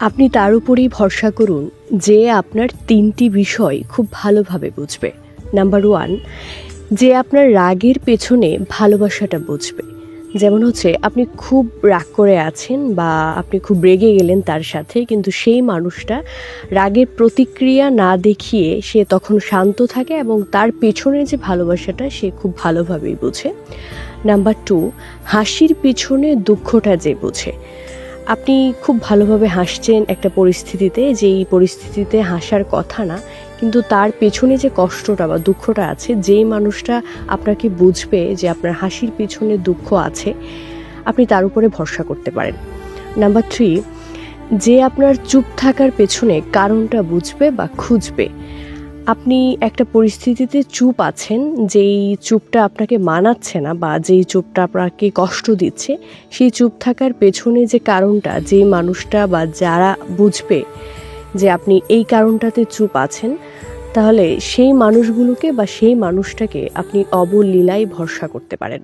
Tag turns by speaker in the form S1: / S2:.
S1: আপনি তার উপরেই ভরসা করুন যে আপনার তিনটি বিষয় খুব ভালোভাবে বুঝবে। নাম্বার ওয়ান যে আপনার রাগের পেছনে ভালোবাসাটা বুঝবে। যেমন হচ্ছে, আপনি খুব রাগ করে আছেন বা আপনি খুব রেগে গেলেন তার সাথে, কিন্তু সেই মানুষটা রাগের প্রতিক্রিয়া না দেখিয়ে সে তখন শান্ত থাকে এবং তার পেছনে যে ভালোবাসাটা সে খুব ভালোভাবেই বোঝে। নাম্বার টু হাসির পেছনে দুঃখটা যে বোঝে। আপনি খুব ভালোভাবে হাসছেন একটা পরিস্থিতিতে, যেই পরিস্থিতিতে হাসার কথা না, কিন্তু তার পেছনে যে কষ্টটা বা দুঃখটা আছে, যেই মানুষটা আপনাকে বুঝবে যে আপনার হাসির পেছনে দুঃখ আছে, আপনি তার উপরে ভরসা করতে পারেন। নাম্বার থ্রি, যে আপনার চুপ থাকার পেছনে কারণটা বুঝবে বা খুঁজবে আপনি একটা পরিস্থিতিতে চুপ আছেন, যেই চুপটা আপনাকে মানাচ্ছে না বা যেই চুপটা আপনাকে কষ্ট দিচ্ছে, সেই চুপ থাকার পেছনে যে কারণটা, যেই মানুষটা বা যারা বুঝবে যে আপনি এই কারণটাতে চুপ আছেন, তাহলে সেই মানুষগুলোকে বা সেই মানুষটাকে আপনি অবলীলায় ভরসা করতে পারেন।